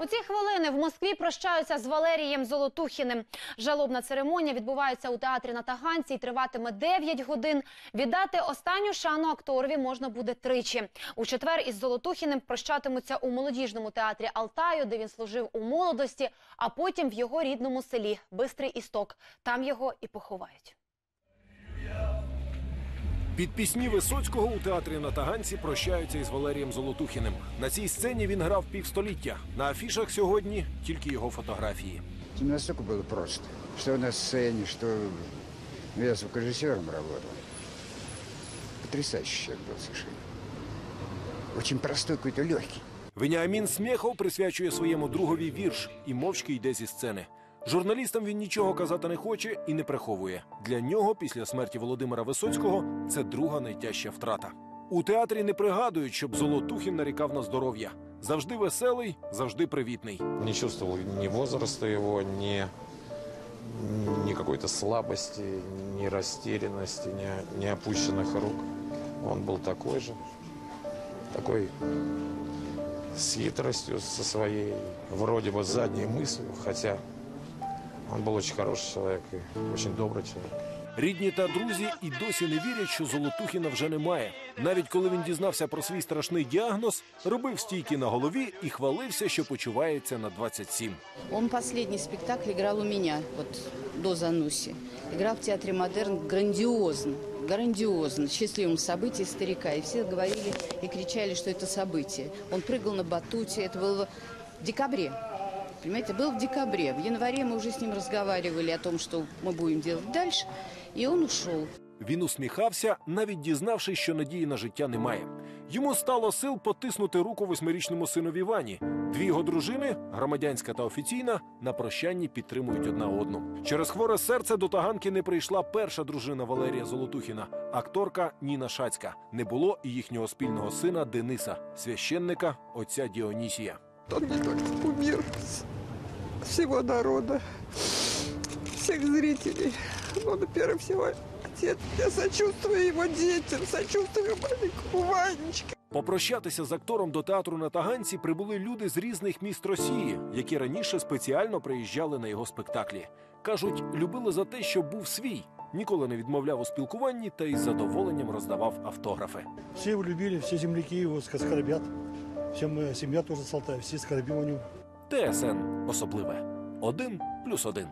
У ці хвилини в Москві прощаються з Валерієм Золотухіним. Жалобна церемонія відбувається у театрі на Таганці і триватиме 9 годин. Віддати останню шану акторові можна буде тричі. У четвер із Золотухіним прощатимуться у молодіжному театрі Алтаю, де він служив у молодості, а потім в його рідному селі Бистрий Істок. Там його і поховають. Під пісні Висоцького у театрі на Таганці прощаються із Валерієм Золотухіним. На цій сцені він грав півстоліття. На афішах сьогодні тільки його фотографії. Это настолько было просто, что на сцене, что я звукорежиссером работал. Потрясающий человек был совершенно. Очень простой, какой-то легкий. Веніамін Смєхов присвячує своєму другові вірш і мовчки йде зі сцени. Журналістам він нічого казати не хоче і не приховує. Для нього після смерті Володимира Висоцького це друга найтяжча втрата. У театрі не пригадують, щоб Золотухін нарікав на здоров'я. Завжди веселий, завжди привітний. Не чувствовал ни возраста его, ни, ни какой-то слабости, ни растерянности, ни, ни опущенных рук. Он был такой же, такой с хитростью, со своей вроде бы задней мыслью, хотя он был очень хороший человек и очень добрый человек. Рідні та друзі і досі не вірять, що Золотухіна вже немає. Навіть коли він дізнався про свій страшний діагноз, робив стійки на голові і хвалився, що почувається на 27. Он последний спектакль играл у меня, вот до Зануси. Играл в театре «Модерн» грандиозно, грандиозно, в счастливом событии старика. И все говорили и кричали, что это событие. Он прыгал на батуте, это было в декабре. Понимаете, было в декабре. В январе мы уже с ним разговаривали о том, что мы будем делать дальше. И он ушел. Він усміхався, навіть дізнавшись, що надії на життя немає. Йому стало сил потиснути руку восьмирічному синові Вані. Дві його дружини, громадянська та офіційна, на прощанні підтримують одна одну. Через хворе серце до Таганки не прийшла перша дружина Валерія Золотухіна, акторка Ніна Шацька. Не було і їхнього спільного сина Дениса, священника отця Діонісія. Он не только кумир всего народа, всех зрителей, но на первое всего отец. Я сочувствую его детям, сочувствую маленькому Ванечке. Попрощатися з актором до театру на Таганці прибули люди з різних міст Росії, які раніше спеціально приїжджали на його спектаклі. Кажуть, любили за те, що був свій, ніколи не відмовляв у спілкуванні та із задоволенням роздавав автографи. Все его любили, все земляки его ска- скорбят. Вся моя сім'я тоже з Алтая, всі з о. ТСН особливе. Один плюс один.